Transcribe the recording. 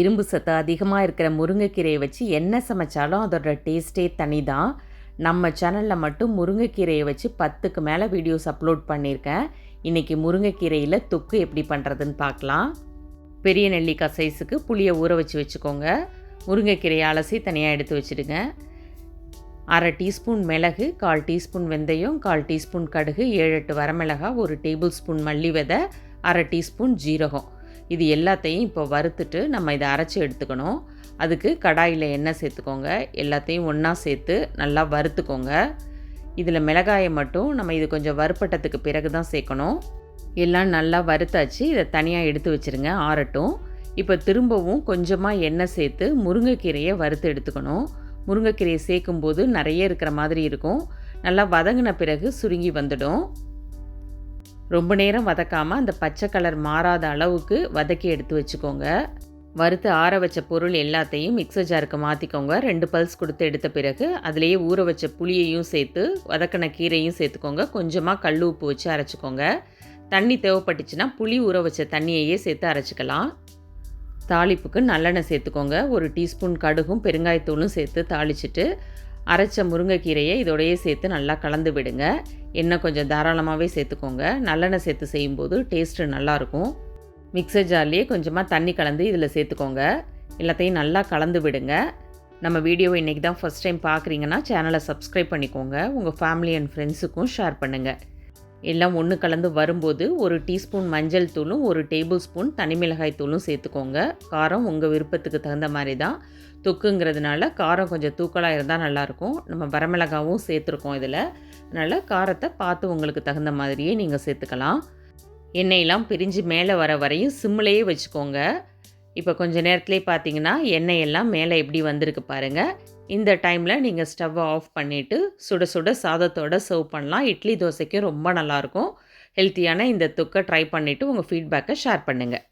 இரும்பு சத்து அதிகமாக இருக்கிற முருங்கைக்கீரையை வச்சு என்ன சமைச்சாலும் அதோட டேஸ்ட்டே தனி தான் நம்ம சேனலில் மட்டும் முருங்கைக்கீரையை வச்சு பத்துக்கு மேலே வீடியோஸ் அப்லோட் பண்ணியிருக்கேன். இன்றைக்கி முருங்கைக்கீரையில் தொக்கு எப்படி பண்ணுறதுன்னு பார்க்கலாம். பெரிய நெல்லிக்காய் சைஸுக்கு புளியை ஊற வச்சு வச்சுக்கோங்க. முருங்கைக்கீரையை அலசி தனியாக எடுத்து வச்சுடுங்க. அரை டீஸ்பூன் மிளகு கால் டீஸ்பூன் வெந்தயம் கால் டீஸ்பூன் கடுகு ஏழு எட்டு வரமிளகாய் ஒரு டேபிள் ஸ்பூன் மல்லி விதை அரை டீஸ்பூன் ஜீரகம். இது எல்லாத்தையும் இப்போ வறுத்துட்டு நம்ம இதை அரைச்சி எடுத்துக்கணும். அதுக்கு கடாயில் எண்ணெய் சேர்த்துக்கோங்க. எல்லாத்தையும் ஒன்றா சேர்த்து நல்லா வறுத்துக்கோங்க. இதில் மிளகாயை மட்டும் நம்ம இது கொஞ்சம் வறுப்பட்டத்துக்கு பிறகு தான் சேர்க்கணும். எல்லாம் நல்லா வறுத்தாச்சு. இதை தனியாக எடுத்து வச்சுருங்க ஆறட்டும். இப்போ திரும்பவும் கொஞ்சமாக எண்ணெய் சேர்த்து முருங்கைக்கீரையை வறுத்து எடுத்துக்கணும். முருங்கைக்கீரையை சேர்க்கும்போது நிறைய இருக்கிற மாதிரி இருக்கும். நல்லா வதங்கின பிறகு சுருங்கி வந்துடும். ரொம்ப நேரம் வதக்காமல் அந்த பச்சை கலர் மாறாத அளவுக்கு வதக்கி எடுத்து வச்சுக்கோங்க. வறுத்து ஆற வச்ச பொருள் எல்லாத்தையும் மிக்சர் ஜாருக்கு மாற்றிக்கோங்க ரெண்டு பல்ஸ் கொடுத்து எடுத்த பிறகு அதிலேயே ஊற வச்ச புளியையும் சேர்த்து வதக்கின கீரையும் சேர்த்துக்கோங்க. கொஞ்சமாக கல் உப்பு வச்சு அரைச்சிக்கோங்க. தண்ணி தேவைப்பட்டுச்சுன்னா புளி ஊற வச்ச தண்ணியையே சேர்த்து அரைச்சிக்கலாம். தாளிப்புக்கு நல்லெண்ணெய் சேர்த்துக்கோங்க. ஒரு டீஸ்பூன் கடுகும் பெருங்காயத்தூளும் சேர்த்து தாளிச்சிட்டு அரைச்ச முருங்கைக்கீரையை இதோடையே சேர்த்து நல்லா கலந்து விடுங்க. எண்ணெய் கொஞ்சம் தாராளமாகவே சேர்த்துக்கோங்க. நல்லெண்ணெய் சேர்த்து செய்யும்போது டேஸ்ட்டு நல்லாயிருக்கும். மிக்சர் ஜார்லேயே கொஞ்சமாக தண்ணி கலந்து இதில் சேர்த்துக்கோங்க. எல்லாத்தையும் நல்லா கலந்து விடுங்க. நம்ம வீடியோவை இன்றைக்கி தான் ஃபஸ்ட் டைம் பார்க்குறீங்கன்னா சேனலை சப்ஸ்கிரைப் பண்ணிக்கோங்க. உங்கள் ஃபேமிலி அண்ட் ஃப்ரெண்ட்ஸுக்கும் ஷேர் பண்ணுங்கள் எல்லாம் ஒன்று கலந்து வரும்போது ஒரு டீஸ்பூன் மஞ்சள் தூளும் ஒரு டேபிள் ஸ்பூன் தனிமிளகாய் தூளும் சேர்த்துக்கோங்க. காரம் உங்கள் விருப்பத்துக்கு தகுந்த மாதிரி தான் தொக்குங்கிறதுனால காரம் கொஞ்சம் தூக்கலாக இருந்தால் நல்லாயிருக்கும். நம்ம வரமிளகாவும் சேர்த்துருக்கோம் இதில். அதனால் காரத்தை பார்த்து உங்களுக்கு தகுந்த மாதிரியே நீங்கள் சேர்த்துக்கலாம். எண்ணெயெல்லாம் பிரிஞ்சு மேலே வர வரையும் சிம்மிலேயே வச்சுக்கோங்க. இப்போ கொஞ்சம் நேரத்துலேயே பார்த்தீங்கன்னா எண்ணெய் எல்லாம் மேலே எப்படி வந்திருக்கு பாருங்கள் இந்த டைமில் நீங்கள் ஸ்டவ்வை ஆஃப் பண்ணிவிட்டு சுட சுட சாதத்தோடு சர்வ் பண்ணலாம். இட்லி தோசைக்கும் ரொம்ப நல்லாயிருக்கும் ஹெல்த்தியான இந்த தொக்கை ட்ரை பண்ணிவிட்டு உங்கள் ஃபீட்பேக்கை ஷேர் பண்ணுங்கள்